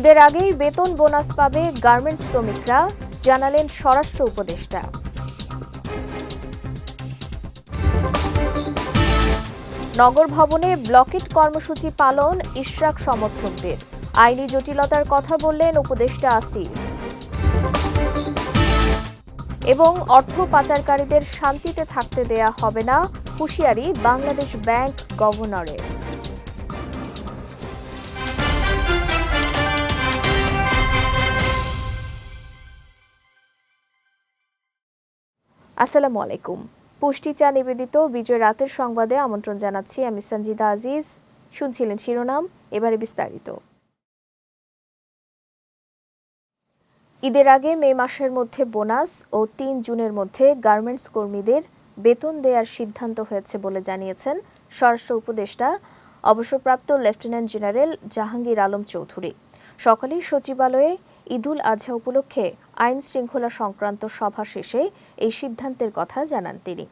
ঈদের আগেই বেতন বোনাস পাবে গার্মেন্টস শ্রমিকরা, জানালেন স্বরাষ্ট্র উপদেষ্টা। নগর ভবনে ব্লকেট কর্মসূচি পালন, ইশরাক সমর্থকদের। আইনি জটিলতার কথা বললেন উপদেষ্টা আসিফ। এবং অর্থ পাচারকারীদের শান্তিতে থাকতে দেয়া হবে না, হুঁশিয়ারি বাংলাদেশ ব্যাংক গভর্নরের। আসসালামু আলাইকুম। পুষ্টি চা নিবেদিত বিজয় রাতের সংবাদে আমন্ত্রণ জানাচ্ছি আমি সঞ্জিদা আজিজ। শুনছিলেন শিরোনাম, এবারে বিস্তারিত। ঈদের আগে মে মাসের মধ্যে বোনাস ও তিন জুনের মধ্যে গার্মেন্টস কর্মীদের বেতন দেওয়ার সিদ্ধান্ত হয়েছে বলে জানিয়েছেন স্বরাষ্ট্র উপদেষ্টা, অবসরপ্রাপ্ত লেফটেন্যান্ট জেনারেল জাহাঙ্গীর আলম চৌধুরী। সকালে সচিবালয়ে ঈদুল আজহা উপলক্ষে আইন শৃঙ্খলা সংক্রান্ত সভা শেষে এই সিদ্ধান্তের কথা জানান তিনি।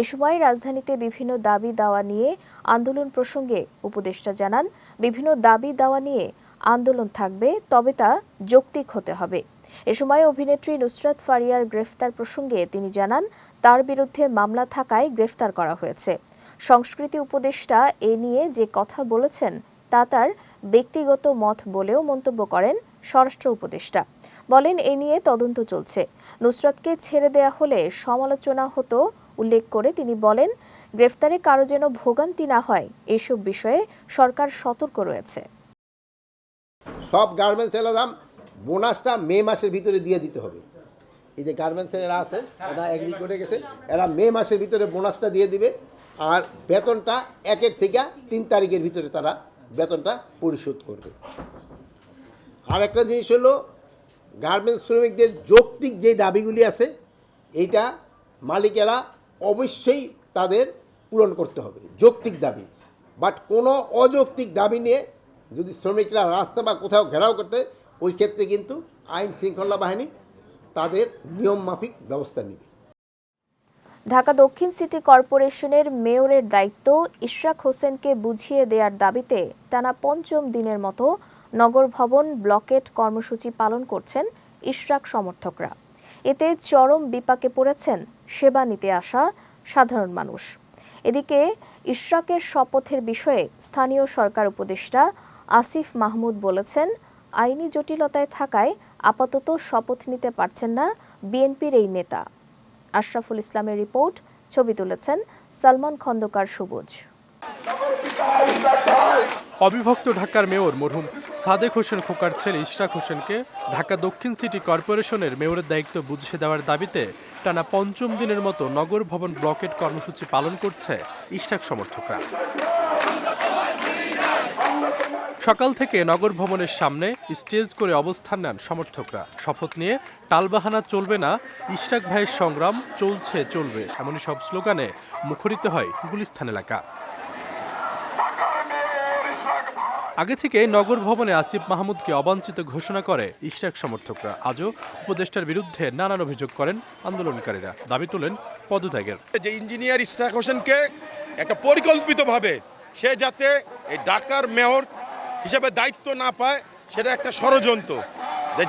এ সময় রাজধানীতে বিভিন্ন দাবি দাওয়া নিয়ে আন্দোলন প্রসঙ্গে উপদেষ্টা জানান, বিভিন্ন দাবি দাওয়া নিয়ে আন্দোলন থাকবে, তবে তা যৌক্তিক হতে হবে। এ সময় অভিনেত্রী নুসরাত ফারিয়ার গ্রেফতার প্রসঙ্গে তিনি জানান, তার বিরুদ্ধে মামলা থাকায় গ্রেফতার করা হয়েছে। সংস্কৃতি উপদেষ্টা এ নিয়ে যে কথা বলেছেন, তা তার ব্যক্তিগত মত বলেও মন্তব্য করেন স্বরাষ্ট্র উপদেষ্টা। বলেন, এ নিয়ে তদন্ত চলছে। নুসরাতকে ছেড়ে দেয়া হলে সমালোচনা হতো, উল্লেখ করে তিনি বলেন, গ্রেফতারে কারও যেন ভোগান্তি না হয়, এসব বিষয়ে সরকার সতর্ক রয়েছে। সব গার্মেন্টস এর দাম বোনাসটা মে মাসের ভিতরে দিয়ে দিতে হবে। এই যে গার্মেন্টসের এরা আছে, এরা এগ্রি করে গেছে, এরা মে মাসের ভিতরে বোনাসটা দিয়ে দিবে, আর বেতনটা একের থেকে তিন তারিখের ভিতরে তারা বেতনটা পরিশোধ করবে। আর একটা জিনিস হলো, গার্মেন্টস শ্রমিকদের যৌক্তিক যে দাবিগুলি আছে, এইটা মালিকেরা অবশ্যই তাদের পূরণ করতে হবে, যৌক্তিক দাবি। বাট কোনো অযৌক্তিক দাবি নিয়ে যদি শ্রমিকরা রাস্তা বা কোথাও ঘেরাও করতে, ওই ক্ষেত্রে কিন্তু আইন শৃঙ্খলা বাহিনী তাদের নিয়ম মাফিক ব্যবস্থা নেবে। ঢাকা দক্ষিণ সিটি কর্পোরেশনের মেয়রের দায়িত্ব ইশরাক হোসেনকে বুঝিয়ে দেওয়ার দাবিতে টানা পঞ্চম দিনের মতো নগর ভবন ব্লকেট কর্মসূচি পালন করছেন ইশরাক সমর্থকরা। এতে চরম বিপাকে পড়েছেন সেবা নিতে আসা সাধারণ মানুষ। এদিকে ইশরাকের শপথের বিষয়ে স্থানীয় সরকার উপদেষ্টা আসিফ মাহমুদ বলেছেন, আইনি জটিলতায় থাকায় আপাতত শপথ নিতে পারছেন না বিএনপির এই নেতা। আশরাফুল ইসলামের রিপোর্ট, ছবি তুলেছেন সালমান খন্দকার সবুজ। অবিভক্ত ঢাকার মেয়র মরহুম সাদেক হোসেন খোকার ছেলে ইশরাক হোসেনকে ঢাকা দক্ষিণ সিটি কর্পোরেশনের মেয়রের দায়িত্ব বুঝিয়ে দেওয়ার দাবিতে টানা পঞ্চম দিনের মতো নগর ভবন ব্লকেট কর্মসূচি পালন করছে ইশরাক সমর্থকরা। সকাল থেকে নগর ভবনের সামনে স্টেজ করে অবস্থান নেন সমর্থকরা। শপথ নিয়ে টালবাহানা চলবে না, ইশরাক ভাইয়ের সংগ্রাম চলছে চলবে, এমনই সব স্লোগানে মুখরিত হয় গুলিস্তান এলাকা। আগে থেকে নগর ভবনে আসিফ মাহমুদকে অবাঞ্ছিত ঘোষণা করে ইশরাক সমর্থকরা। আজও উপদেষ্টার বিরুদ্ধে নানান অভিযোগ করেন আন্দোলনকারীরা। দাবি তোলেন পদত্যাগের। যে ইঞ্জিনিয়ার ইশরাক হোসেনকে একটা পরিকল্পিতভাবে সে যাতে এই ঢাকার মেয়র হিসেবে দায়িত্ব না পায়, সেটা একটা ষড়যন্ত্র।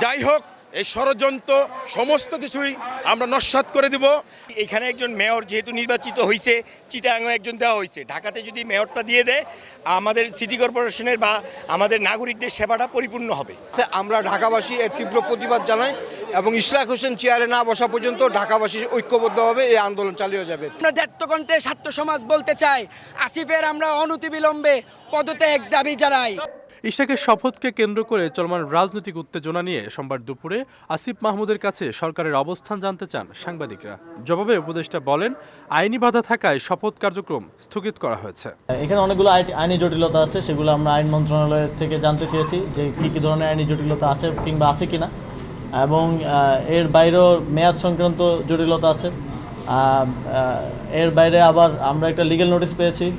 যাই হোক এই ষড়যন্ত্র সমস্ত কিছুই আমরা নস্বাত করে দিব। এখানে একজন মেয়র যেহেতু নির্বাচিত হয়েছে চিটাগাংও একজন দেওয়া হয়েছে ঢাকাতে যদি মেয়রটা দিয়ে দেয় আমাদের সিটি কর্পোরেশনের বা আমাদের নাগরিকদের সেবাটা পরিপূর্ণ হবে। আমরা ঢাকাবাসী এর তীব্র প্রতিবাদ জানাই এবং ইশরাক হোসেন চেয়ারে না বসা পর্যন্ত ঢাকাবাসী ঐক্যবদ্ধভাবে এই আন্দোলন চালিয়ে যাবে। আমরা দ্ব্যর্থকণ্ঠে ছাত্র সমাজ বলতে চাই আসিফের আমরা অনতিবিলম্বে পদত্যাগ দাবি জানাই। ইশাকের শপথকে কেন্দ্র করে চলমান রাজনৈতিক উত্তেজনা নিয়ে সোমবার দুপুরে আসিফ মাহমুদের কাছে সরকারের অবস্থান জানতে চান সাংবাদিকরা। জবাবে উপদেষ্টা বলেন, আইনি বাধা থাকায় শপথ কার্যক্রম স্থগিত করা হয়েছে। এখানে অনেকগুলো আই- আইনি জটিলতা আছে, সেগুলো আমরা আইন মন্ত্রণালয় থেকে জানতে চেয়েছি যে কী কী ধরনের আইনি জটিলতা আছে কিংবা আছে কিনা। এবং এর বাইরেও মেয়াদ সংক্রান্ত জটিলতা আছে। এর বাইরে আবার আমরা একটা লিগেল নোটিশ পেয়েছি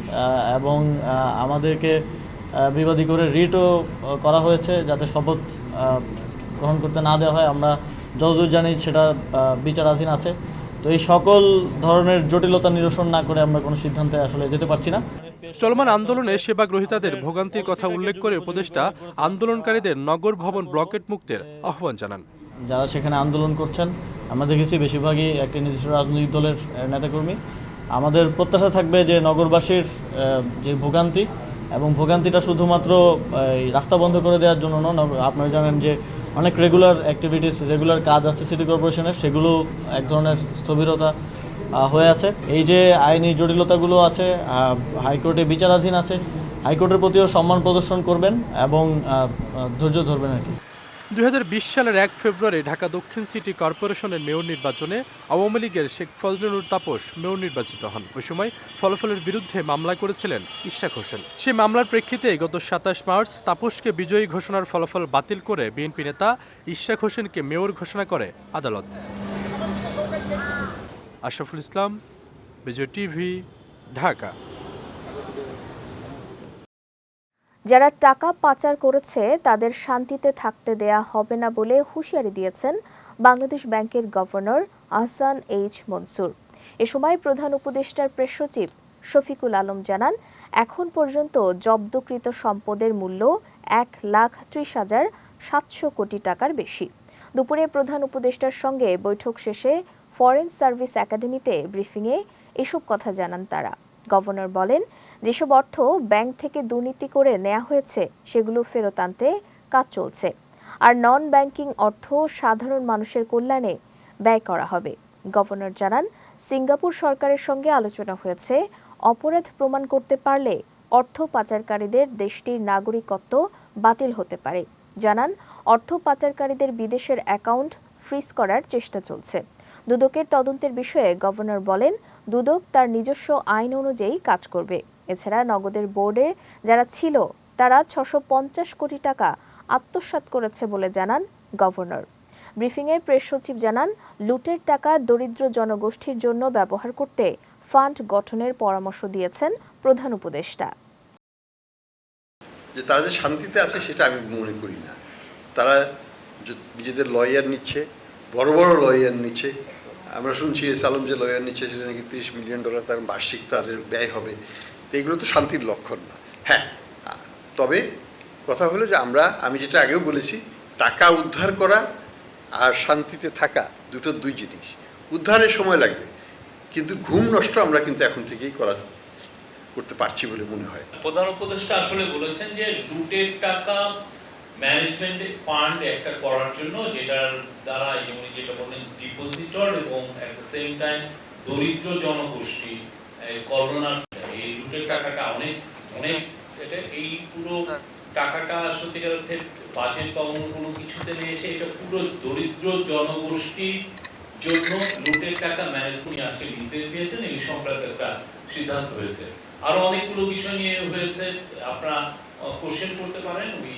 এবং আমাদেরকে বিবাদী করে রিটও করা হয়েছে যাতে শপথ গ্রহণ করতে না দেওয়া হয়। আমরা যতদূর জানি সেটা বিচারাধীন আছে। তো এই সকল ধরনের জটিলতা নিরসন না করে আমরা কোনো সিদ্ধান্তে আসলে যেতে পারছি না। চলমান আন্দোলনে সেবা গ্রহীতাদের ভোগান্তির কথা উল্লেখ করে উপদেষ্টা আন্দোলনকারীদের নগর ভবন ব্লকেট মুক্তের আহ্বান জানান। যারা সেখানে আন্দোলন করছেন আমরা দেখেছি বেশিরভাগই একটি নির্দিষ্ট রাজনৈতিক দলের নেতাকর্মী। আমাদের প্রত্যাশা থাকবে যে নগরবাসীর যে ভোগান্তি এবং ভোগান্তিটা শুধুমাত্র, এই, রাস্তা বন্ধ করে দেওয়ার জন্য নন আপনি আপনারা জানেন যে অনেক রেগুলার অ্যাক্টিভিটিস রেগুলার কাজ আছে সিটি কর্পোরেশনের সেগুলো এক ধরনের স্থবিরতা হয়ে আছে। এই যে আইনি জটিলতাগুলো আছে হাইকোর্টে বিচারাধীন আছে, হাইকোর্টের প্রতিও সম্মান প্রদর্শন করবেন এবং ধৈর্য ধরবেন আর কি। দুই হাজার বিশ সালের এক ফেব্রুয়ারি ঢাকা দক্ষিণ সিটি কর্পোরেশনের মেয়র নির্বাচনে আওয়ামী লীগের শেখ ফজলুর তাপস মেয়র নির্বাচিত হন। ওই সময় ফলাফলের বিরুদ্ধে মামলা করেছিলেন ইশরাক হোসেন। সেই মামলার প্রেক্ষিতে গত সাতাশ মার্চ তাপসকে বিজয়ী ঘোষণার ফলাফল বাতিল করে বিএনপি নেতা ইশরাক হোসেনকে মেয়র ঘোষণা করে আদালত। আশরাফুল ইসলাম, বিজয় টিভি, ঢাকা। যারা টাকা পাচার করেছে, তাদের শান্তিতে থাকতে দেয়া হবে না বলে হুঁশিয়ারি দিয়েছেন বাংলাদেশ ব্যাংকের গভর্নর আহসান এইচ মনসুর। এ সময় প্রধান উপদেষ্টার প্রেস সচিব শফিকুল আলম জানান, এখন পর্যন্ত জব্দকৃত সম্পদের মূল্য এক লাখ ত্রিশ হাজার সাতশো কোটি টাকার বেশি। দুপুরে প্রধান উপদেষ্টার সঙ্গে বৈঠক শেষে ফরেন সার্ভিস একাডেমিতে ব্রিফিংয়ে এসব কথা জানান তারা। গভর্নর বলেন যেসব অর্থ ব্যাংক থেকে দুর্নীতি করে নেওয়া হয়েছে, সেগুলো ফেরত আনতে কাজ চলছে। আর নন ব্যাংকিং অর্থ সাধারণ মানুষের কল্যাণে ব্যয় করা হবে। গভর্নর জানান, সিঙ্গাপুর সরকারের সঙ্গে আলোচনা হয়েছে। অপরাধ প্রমাণ করতে পারলে অর্থ পাচারকারীদের দেশটির নাগরিকত্ব বাতিল হতে পারে। জানান, অর্থ পাচারকারীদের বিদেশের অ্যাকাউন্ট ফ্রিজ করার চেষ্টা চলছে। দুদকের তদন্তের বিষয়ে গভর্নর বলেন, দুদক তার নিজস্ব আইন অনুযায়ী কাজ করবে। এছাড়া নগদের বোর্ডে যারা ছিল, তারা ছশো কোটি টাকা আত্মসাৎ করেছে বলে জানান গভর্নর। ব্রিফিংয়ে প্রেস সচিব জানান, লুটের টাকা দরিদ্র জনগোষ্ঠীর জন্য ব্যবহার করতে ফান্ড গঠনের পরামর্শ দিয়েছেন প্রধান উপদেষ্টা। যে তারা যে শান্তিতে আছে সেটা আমি মনে করি না। তারা নিজেদের লয়ার নিচ্ছে, বড় বড় লয়ার নিচ্ছে। আমরা শুনছি এস আলম যে লয়ার নিচ্ছে, সেটা নাকি তিরিশ মিলিয়ন ডলার তার বার্ষিক তাদের ব্যয় হবে। এগুলো তো শান্তির লক্ষণ না। হ্যাঁ তবে কথা হলো যে আমরা, আমি যেটা আগেও বলেছি, টাকা উদ্ধার করা আর শান্তিতে থাকা দুটো দুই জিনিস। উদ্ধারের সময় লাগবে, কিন্তু ঘুম নষ্ট আমরা কিন্তু এখন থেকেই করা, করতে পারছি বলে মনে হয়। প্রধান উপদেষ্টা আসলে বলেছেন যে লুটের টাকা ম্যানেজমেন্ট ফান্ড একটা করার জন্য, যেটার দ্বারা যেমন যেটা বললেন ডিপোজিটর এবং অ্যাট দ্য সেম টাইম দরিদ্র জনগোষ্ঠী করোনার এই লুটের টাকাটা অনেক অনেক এটা এই পুরো টাকাটা সত্যিকার অর্থে বাজেট বা অন্য কোনো কিছুতে নিয়ে এসে এটা পুরো দরিদ্র জনগোষ্ঠীর জন্য লুটের টাকা ম্যানেজমেন্ট আজকে নির্দেশ দিয়েছেন এই সংক্রান্ত একটা সিদ্ধান্ত হয়েছে। আরও অনেকগুলো বিষয় নিয়ে হয়েছে আপনারা কোশ্চেন করতে পারেন ওই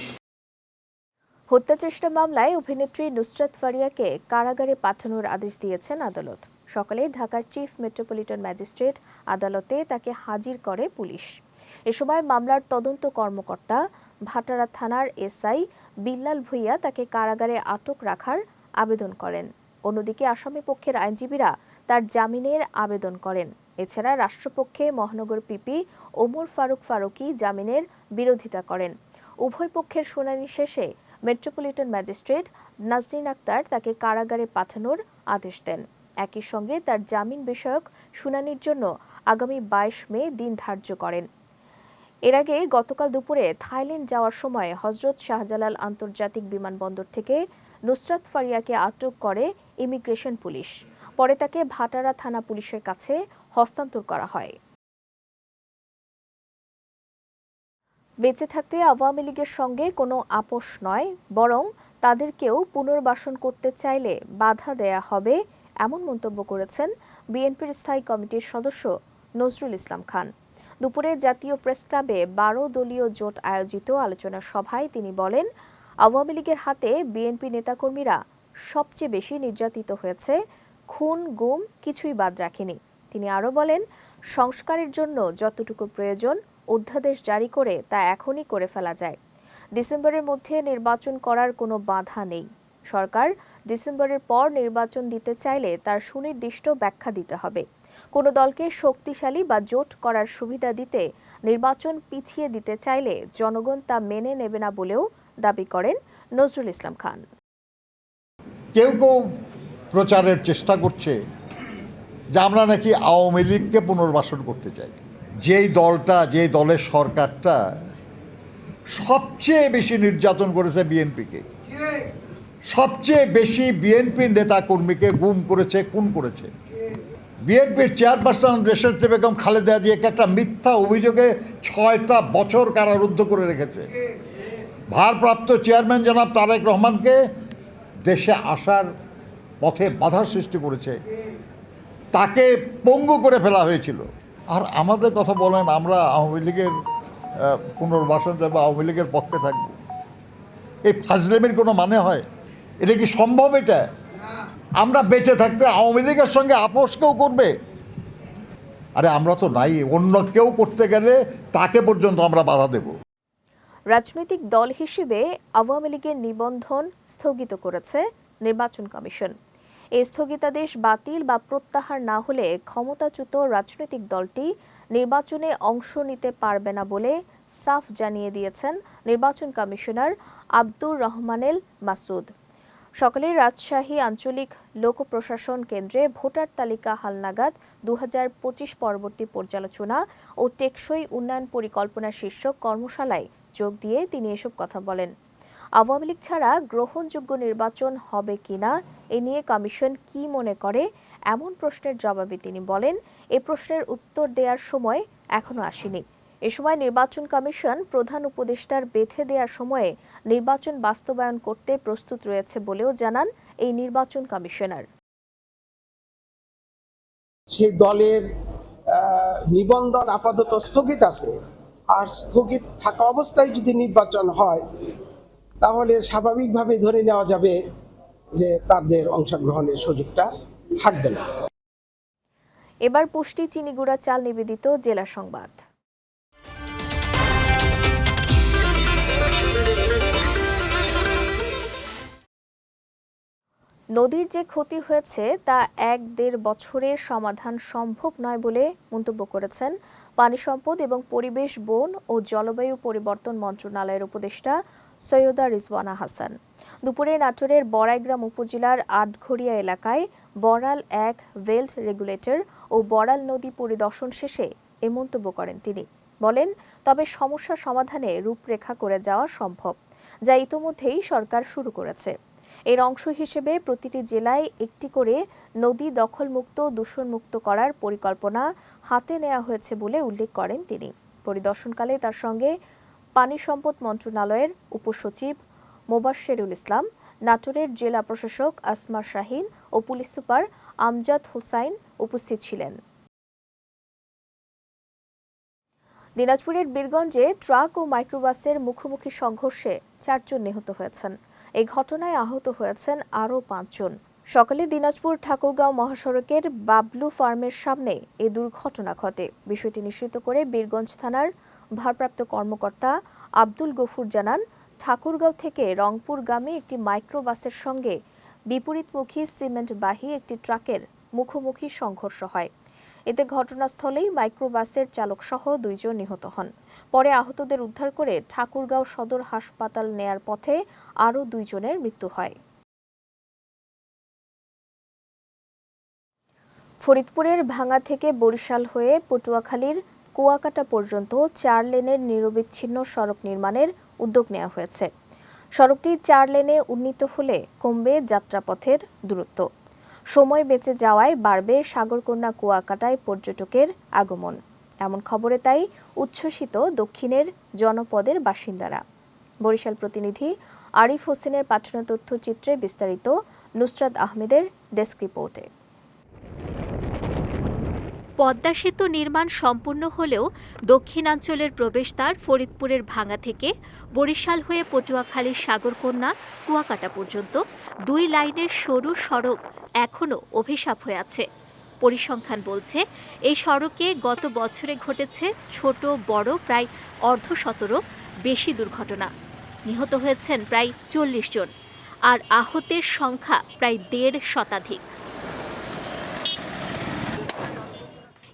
হত্যা চেষ্টা মামলায় অভিনেত্রী নুসরাত ফারিয়াকে কারাগারে পাঠানোর আদেশ দিয়েছেন আদালত। সকালে ঢাকার চিফ মেট্রোপলিটন ম্যাজিস্ট্রেট আদালতে তাকে হাজির করে পুলিশ। এ সময় মামলার তদন্ত কর্মকর্তা ভাটারা থানার এসআই বিল্লাল ভুইয়া তাকে কারাগারে আটক রাখার আবেদন করেন। অন্যদিকে আসামি পক্ষের আইনজীবীরা তার জামিনের আবেদন করেন। এছাড়া রাষ্ট্রপক্ষে মহানগর পিপি ওমর ফারুক ফারুকি জামিনের বিরোধিতা করেন। উভয় পক্ষের শুনানি শেষে মেট্রোপলিটন ম্যাজিস্ট্রেট নাজরিন আক্তার তাকে কারাগারে পাঠানোর আদেশ দেন। একই সঙ্গে তার জামিন বিষয়ক শুনানির জন্য আগামী বাইশ মে দিন ধার্য করেন। এর আগে গতকাল দুপুরে থাইল্যান্ড যাওয়ার সময় হজরত শাহজালাল আন্তর্জাতিক বিমানবন্দর থেকে নুসরাত ফারিয়াকে আটক করে ইমিগ্রেশন পুলিশ। পরে তাকে ভাটারা থানা পুলিশের কাছে হস্তান্তর করা হয়। বেঁচে থাকতে আওয়ামী লীগের সঙ্গে কোনো আপোষ নয়, বরং তাদেরকেও পুনর্বাসন করতে চাইলে বাধা দেয়া হবে এমন মন্তব্য করেছেন বিএনপির স্থায়ী কমিটির সদস্য নজরুল ইসলাম খান। দুপুরে জাতীয় প্রেস ক্লাবে বারো দলীয় জোট আয়োজিত আলোচনা সভায় তিনি বলেন, আওয়ামী লীগের হাতে বিএনপি নেতাকর্মীরা সবচেয়ে বেশি নির্যাতিত হয়েছে, খুন, গুম কিছুই বাদ রাখেনি। তিনি আরও বলেন, সংস্কারের জন্য যতটুকু প্রয়োজন অধ্যাদেশ জারি করে তা এখনই করে ফেলা যায়। ডিসেম্বরের মধ্যে নির্বাচন করার কোনো বাধা নেই। সরকার ডিসেম্বরের পর নির্বাচন দিতে চাইলে তার সুনির্দিষ্ট ব্যাখ্যা দিতে হবে। কোনো দলকে শক্তিশালী বা জোট করার সুবিধা দিতে নির্বাচন পিছিয়ে দিতে চাইলে জনগণ তা মেনে নেবে না বলেও দাবি করেন নজরুল ইসলাম খান। কেউ কেউ প্রচারের চেষ্টা করছে যে আমরা নাকি আওয়ামী লীগকে পুনর্বাসন করতে চাই। যেই দলটা যে দলের সরকারটা সবচেয়ে বেশি নির্যাতন করেছে বিএনপিকে। সবচেয়ে বেশি বিএনপির নেতা কর্মীকে গুম করেছে, খুন করেছে। বিএনপির চেয়ারপারসন দেশের বেগম খালেদা জিয়াকে একটা মিথ্যা অভিযোগে ছয়টা বছর কারারুদ্ধ করে রেখেছে। ভারপ্রাপ্ত চেয়ারম্যান জনাব তারেক রহমানকে দেশে আসার পথে বাধার সৃষ্টি করেছে। তাকে পঙ্গু করে ফেলা হয়েছিল। আর আমাদের কথা বলেন, আমরা আওয়ামী লীগের পুনর্বাসন যাব আওয়ামী লীগের পক্ষে থাকব। এই ফাজলেমের কোনো মানে হয়? এটা কি সম্ভব এটা? আমরা বেঁচে থাকতে আওয়ামী লীগের সঙ্গে আপোষ কেউ করবে? আরে আমরা তো নাই, অন্য কেউ করতে গেলে তাকে পর্যন্ত আমরা বাধা দেবো। রাজনৈতিক দল হিসেবে আওয়ামী লীগের নিবন্ধন স্থগিত করেছে নির্বাচন কমিশন। এই স্থগিতাদেশ বাতিল বা প্রত্যাহার না হলে ক্ষমতাচ্যুত রাজনৈতিক দলটি নির্বাচনে অংশ নিতে পারবে না বলে সাফ জানিয়ে দিয়েছেন নির্বাচন কমিশনার আব্দুর রহমানেল মাসুদ। সকালে রাজশাহী আঞ্চলিক লোক প্রশাসন কেন্দ্রে ভোটার তালিকা হালনাগাদ দু হাজার পঁচিশ পরবর্তী পর্যালোচনা ও টেকসই উন্নয়ন পরিকল্পনা শীর্ষক কর্মশালায় যোগ দিয়ে তিনি এসব কথা বলেন। আওয়ামী লীগ ছাড়া গ্রহণযোগ্য নির্বাচন হবে কিনা এ নিয়ে কমিশন কি মনে করে, এমন প্রশ্নের জবাবে তিনি বলেন, এ প্রশ্নের উত্তর দেওয়ার সময় এখনও আসেনি। এ সময় নির্বাচন কমিশন প্রধান উপদেষ্টার বেঁধে দেওয়ার সময়ে নির্বাচন বাস্তবায়ন করতে প্রস্তুত রয়েছে বলেও জানান এই নির্বাচন কমিশনার। সেই দলের নিবন্ধন আপাতত স্থগিত আছে। আর স্থগিত থাকা অবস্থায় যদি নির্বাচন হয় তাহলে স্বাভাবিকভাবে ধরে নেওয়া যাবে যে তাদের অংশগ্রহণের সুযোগটা থাকবে না। এবার পুষ্টি চিনিগুড়া চাল নিবেদিত জেলা সংবাদ। নদীর যে ক্ষতি হয়েছে তা এক দেড় বছরের সমাধান সম্ভব নয় বলে মন্তব্য করেছেন পানি সম্পদ এবং পরিবেশ, বন ও জলবায়ু পরিবর্তন মন্ত্রণালয়ের উপদেষ্টা সৈয়দা রিজওয়ানা হাসান। দুপুরে নাটোরের বড়াইগ্রাম উপজেলার আটঘরিয়া এলাকায় বড়াল এক ওয়েল্ড রেগুলেটর ও বড়াল নদী পরিদর্শন শেষে এ মন্তব্য করেন তিনি। বলেন, তবে সমস্যা সমাধানে রূপরেখা করে যাওয়া সম্ভব, যা ইতোমধ্যেই সরকার শুরু করেছে। এর অংশ হিসেবে প্রতিটি জেলায় একটি করে নদী দখলমুক্ত, দূষণমুক্ত করার পরিকল্পনা হাতে নেওয়া হয়েছে বলে উল্লেখ করেন তিনি। পরিদর্শনকালে তার সঙ্গে পানি সম্পদ মন্ত্রণালয়ের উপসচিব মোবাশ্বেরুল ইসলাম, নাটোরের জেলা প্রশাসক আসমা শাহিন ও পুলিশ সুপার আমজাদ হুসাইন উপস্থিত ছিলেন। দিনাজপুরের বীরগঞ্জে ট্রাক ও মাইক্রোবাসের মুখোমুখি সংঘর্ষে চারজন নিহত হয়েছেন। এই ঘটনায় আহত হয়েছেন আরও পাঁচজন। সকালে দিনাজপুর ঠাকুরগাঁও মহাসড়কের বাবলু ফার্মের সামনে এ দুর্ঘটনা ঘটে। বিষয়টি নিশ্চিত করে বীরগঞ্জ থানার ভারপ্রাপ্ত কর্মকর্তা আব্দুল গফুর জানান, ঠাকুরগাঁও থেকে রংপুরগামী একটি মাইক্রোবাসের সঙ্গে বিপরীতমুখী সিমেন্টবাহী একটি ট্রাকের মুখোমুখি সংঘর্ষ হয়। এতে ঘটনাস্থলেই মাইক্রোবাসের চালকসহ দুইজন নিহত হন। পরে আহতদের উদ্ধার করে ঠাকুরগাঁও সদর হাসপাতাল নেয়ার পথে আরও দুইজনের মৃত্যু হয়। ফরিদপুরের ভাঙা থেকে বরিশাল হয়ে পটুয়াখালীর কুয়াকাটা পর্যন্ত চার লেনের নিরবিচ্ছিন্ন সড়ক নির্মাণের উদ্যোগ নেওয়া হয়েছে। সড়কটি চার লেনে উন্নীত হলে কমবে যাত্রাপথের দূরত্ব। সময় বেঁচে যাওয়ায় বাড়বে সাগরকন্যা কুয়াকাটায় পর্যটকের আগমন। এমন খবরে তাই উচ্ছ্বসিত দক্ষিণের জনপদের বাসিন্দারা। বরিশাল প্রতিনিধি আরিফ হোসেনের পাঠানো তথ্যচিত্রে বিস্তারিত নুসরাত আহমেদের ডেস্ক রিপোর্টে। পদ্মা সেতু নির্মাণ সম্পূর্ণ হলেও দক্ষিণাঞ্চলের প্রবেশদ্বার ফরিদপুরের ভাঙা থেকে বরিশাল হয়ে পটুয়াখালীর সাগরকন্যা, কুয়াকাটা পর্যন্ত দুই লাইনের সরু সড়ক এখনও অভিশাপ হয়ে আছে। পরিসংখ্যান বলছে, এই সড়কে গত বছরে ঘটেছে ছোট, বড়, প্রায় অর্ধশতরও বেশি দুর্ঘটনা। নিহত হয়েছেন প্রায় চল্লিশ জন, আর আহতের সংখ্যা প্রায় দেড় শতাধিক।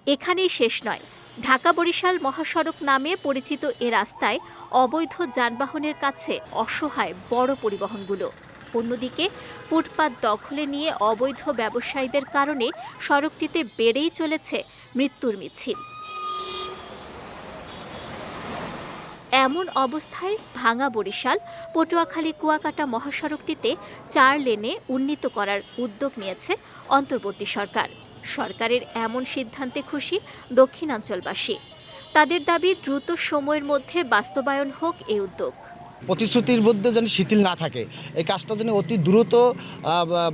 এখানেই শেষ নয়। ঢাকা বরিশাল মহাসড়ক নামে পরিচিত এ রাস্তায় অবৈধ যানবাহনের কাছে অসহায় বড় পরিবহনগুলো। অন্যদিকে ফুটপাত দখলে নিয়ে অবৈধ ব্যবসায়ীদের কারণে সড়কটিতে বেড়েই চলেছে মৃত্যুর মিছিল। এমন অবস্থায় ভাঙা বরিশাল, পটুয়াখালী কুয়াকাটা মহাসড়কটিতে চার লেনে উন্নীত করার উদ্যোগ নিয়েছে অন্তর্বর্তী সরকার। সরকারের এমন সিদ্ধান্তে খুশি দক্ষিণাঞ্চলবাসী। তাদের দাবি দ্রুত সময়ের মধ্যে বাস্তবায়ন হোক এই উদ্যোগ। প্রতিশ্রুতির মধ্যে যেন শিথিল না থাকে এই কাজটা যেন অতি দ্রুত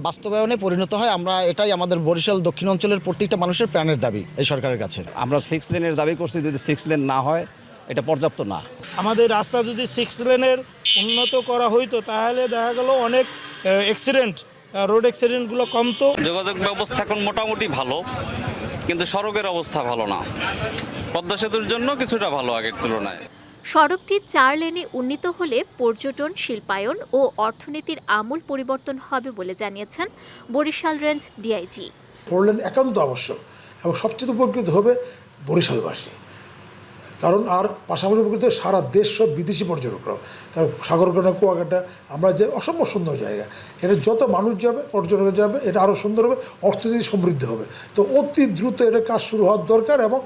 বাস্তবায়নে পরিণত হয় আমরা এটাই আমাদের বরিশাল দক্ষিণ অঞ্চলের প্রত্যেকটা মানুষের প্রাণের দাবি এই সরকারের কাছে। আমরা সিক্স লেনের দাবি করছি যদি সিক্স লেন না হয় এটা পর্যাপ্ত না। আমাদের রাস্তা যদি সিক্স লেনের উন্নত করা হইতো তাহলে দেখা গেল অনেক অ্যাক্সিডেন্ট রোড অ্যাক্সিডেন্টগুলো কমতো যোগাযোগ ব্যবস্থা এখন মোটামুটি ভালো কিন্তু সড়কের অবস্থা ভালো না। পদ্মা সেতুর জন্য কিছুটা ভালো আগের তুলনায়। সড়কটি চার লেনে উন্নীত হলে পর্যটন শিল্পায়ন ও অর্থনীতির আমূল পরিবর্তন হবে বলে জানিয়েছেন Barishal range DIG. Four lane একান্ত আবশ্যক এবং সবচেয়ে উপকৃত হবে বরিশালবাসী। কারণ আর পাশাপাশি উপকৃত সারা দেশ সব বিদেশি পর্যটকরাও কারণ সাগরকোনা কুয়াকাটা, আমরা যে অসম্ভব সুন্দর জায়গা। এটা যত মানুষ যাবে পর্যটক যাবে, এটা আরও সুন্দর হবে, অর্থনীতি সমৃদ্ধ হবে। তো অতি দ্রুত এটা কাজ শুরু হওয়ার দরকার এবং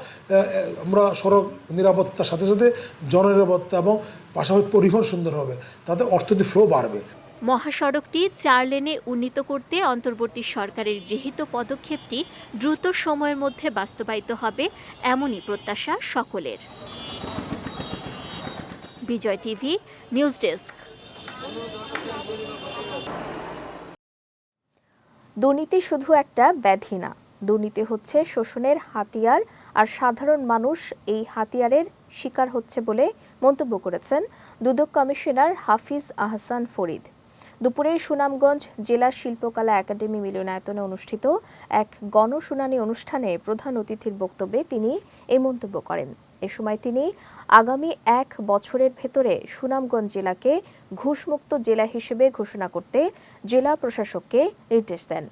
আমরা সড়ক নিরাপত্তার সাথে সাথে জননিরাপত্তা এবং পাশাপাশি পরিবহন সুন্দর হবে। তাতে অর্থনীতি ফ্লো বাড়বে। মহাসড়কটি চার লেনে উন্নীত করতে অন্তর্বর্তী সরকারের গৃহীত পদক্ষেপটি দ্রুত সময়ের মধ্যে বাস্তবায়িত হবে এমনই প্রত্যাশা সকলের। Bijoy TV, news desk. দুর্নীতি শুধু একটা ব্যাধি না, দুর্নীতি হচ্ছে শোষণের হাতিয়ার আর সাধারণ মানুষ এই হাতিয়ারের শিকার হচ্ছে বলে মন্তব্য করেছেন দুদক কমিশনার হাফিজ আহসান ফরিদ। দুপুরে সুনামগঞ্জ জেলা শিল্পকলা একাডেমি মিলনায়তনে অনুষ্ঠিত এক গণশুনানি অনুষ্ঠানে প্রধান অতিথির বক্তব্যে তিনি এই মন্তব্য করেন। এ সময় তিনি আগামী এক বছরের ভেতরে সুনামগঞ্জ জেলাকে ঘুষমুক্ত জেলা হিসেবে ঘোষণা করতে জেলা প্রশাসককে নির্দেশ দেন।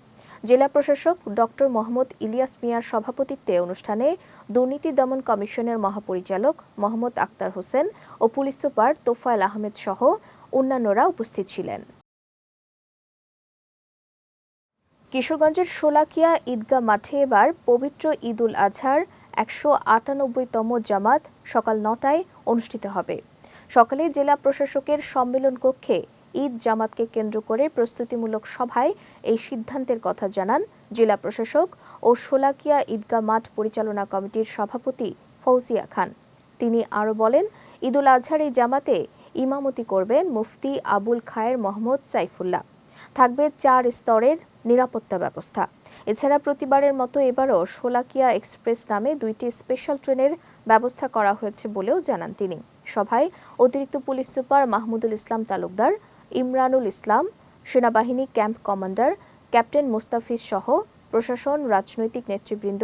জেলা প্রশাসক ডক্টর মোহাম্মদ ইলিয়াস মিয়ার সভাপতিত্বে অনুষ্ঠানে দুর্নীতি দমন কমিশনের মহাপরিচালক মোহাম্মদ আক্তার হোসেন ও পুলিশ সুপার তোফায়েল আহমেদ সহ অন্যান্যরা উপস্থিত ছিলেন। কিশোরগঞ্জের শোলাকিয়া ঈদগাহ মাঠে এবার পবিত্র ঈদ উল আজহার একশো আটানব্বইতম জামাত সকাল নটায় অনুষ্ঠিত হবে। সকালে জেলা প্রশাসকের সম্মেলন কক্ষে ঈদ জামাতকে কেন্দ্র করে প্রস্তুতিমূলক সভায় এই সিদ্ধান্তের কথা জানান জেলা প্রশাসক ও শোলাকিয়া ঈদগাহ মাঠ পরিচালনা কমিটির সভাপতি ফৌজিয়া খান। তিনি আরও বলেন, ঈদুল আজহার এই জামাতে ইমামতি করবেন মুফতি আবুল খায়ের মোহাম্মদ সাইফুল্লাহ। থাকবে চার স্তরের নিরাপত্তা ব্যবস্থা। এছাড়া প্রতিবারের মতো এবারও শোলাকিয়া এক্সপ্রেস নামে দুইটি স্পেশাল ট্রেনের ব্যবস্থা করা হয়েছে বলেও জানান তিনি। সভায় অতিরিক্ত পুলিশ সুপার মাহমুদুল ইসলাম তালুকদার, ইমরানুল ইসলাম, সেনাবাহিনী ক্যাম্প কমান্ডার, ক্যাপ্টেন মোস্তাফিজ সহ প্রশাসন, রাজনৈতিক নেতৃবৃন্দ,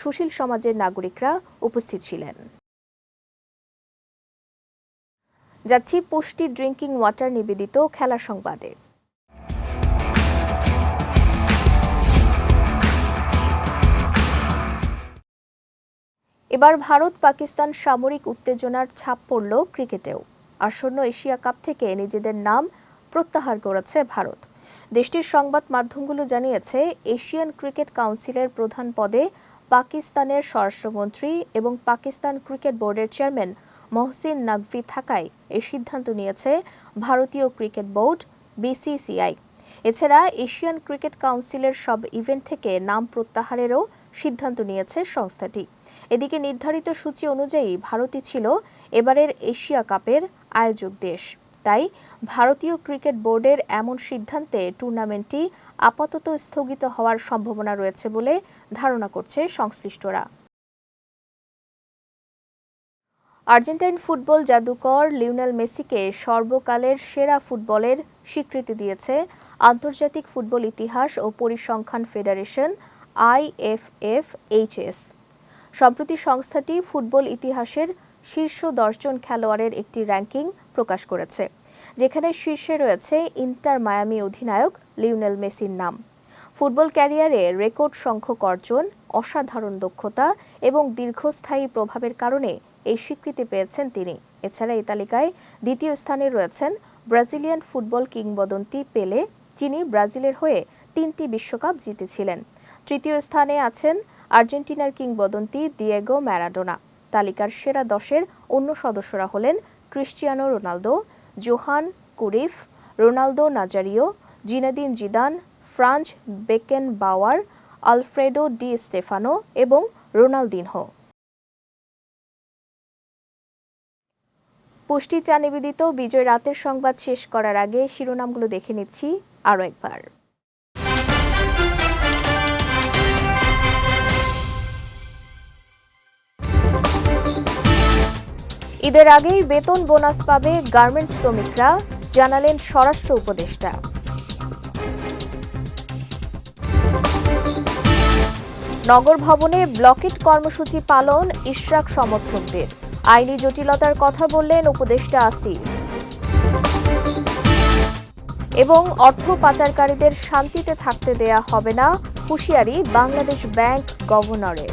সুশীল সমাজের নাগরিকরা উপস্থিত ছিলেন। যাচ্ছি পুষ্টি ড্রিঙ্কিং ওয়াটার নিবেদিত খেলা সংবাদে। এবার ভারত পাকিস্তান সামরিক উত্তেজনার ছাপ পড়ল ক্রিকেটেও। আসন্ন এশিয়া কাপ থেকে নিজেদের নাম প্রত্যাহার করেছে ভারত। দেশটির সংবাদ মাধ্যমগুলো জানিয়েছে, এশিয়ান ক্রিকেট কাউন্সিলের প্রধান পদে পাকিস্তানের স্বরাষ্ট্রমন্ত্রী এবং পাকিস্তান ক্রিকেট বোর্ডের চেয়ারম্যান মহসিন নাকভি থাকায় এ সিদ্ধান্ত নিয়েছে ভারতীয় ক্রিকেট বোর্ড, বিসিসিআই। এছাড়া এশিয়ান ক্রিকেট কাউন্সিলের সব ইভেন্ট থেকে নাম প্রত্যাহারেরও সিদ্ধান্ত নিয়েছে সংস্থাটি। এদিকে নির্ধারিত সূচি অনুযায়ী ভারতই ছিল এবারের এশিয়া কাপের আয়োজক দেশ। তাই ভারতীয় ক্রিকেট বোর্ডের এমন সিদ্ধান্তে টুর্নামেন্টটি আপাতত স্থগিত হওয়ার সম্ভাবনা রয়েছে বলে ধারণা করছে সংশ্লিষ্টরা। আর্জেন্টাইন ফুটবল জাদুকর লিওনেল মেসিকে সর্বকালের সেরা ফুটবলের স্বীকৃতি দিয়েছে আন্তর্জাতিক ফুটবল ইতিহাস ও পরিসংখ্যান ফেডারেশন আইএফএফএইচএস সম্প্রতি সংস্থাটি ফুটবল ইতিহাসের শীর্ষ দশজন খেলোয়াড়ের একটি র্যাঙ্কিং প্রকাশ করেছে, যেখানে শীর্ষে রয়েছে ইন্টার মায়ামি অধিনায়ক লিওনেল মেসির নাম। ফুটবল ক্যারিয়ারে রেকর্ড সংখ্যক অর্জন, অসাধারণ দক্ষতা এবং দীর্ঘস্থায়ী প্রভাবের কারণে এই স্বীকৃতি পেয়েছেন তিনি। এছাড়া এই তালিকায় দ্বিতীয় স্থানে রয়েছেন ব্রাজিলিয়ান ফুটবল কিংবদন্তি পেলে, যিনি ব্রাজিলের হয়ে তিনটি বিশ্বকাপ জিতেছিলেন। তৃতীয় স্থানে আছেন আর্জেন্টিনার কিংবদন্তি দিয়েগো ম্যারাডোনা। তালিকার সেরা দশের অন্য সদস্যরা হলেন Cristiano Ronaldo, Johan Cruyff, Ronaldo Nazario, Zinedine Zidane, Franz Beckenbauer Alfredo Di Stefano এবং রোনালদিনহো। পুষ্টি চা নিবেদিত বিজয় রাতের সংবাদ শেষ করার আগে শিরোনামগুলো দেখে নিচ্ছি আরও একবার। ঈদের আগেই বেতন বোনাস পাবে গার্মেন্টস শ্রমিকরা, জানালেন স্বরাষ্ট্র উপদেষ্টা। নগর ভবনে ব্লকেট কর্মসূচি পালন ইশরাক সমর্থকদের। আইনি জটিলতার কথা বললেন উপদেষ্টা আসিফ। এবং অর্থ পাচারকারীদের শান্তিতে থাকতে দেয়া হবে না, হুঁশিয়ারি বাংলাদেশ ব্যাংক গভর্নরের।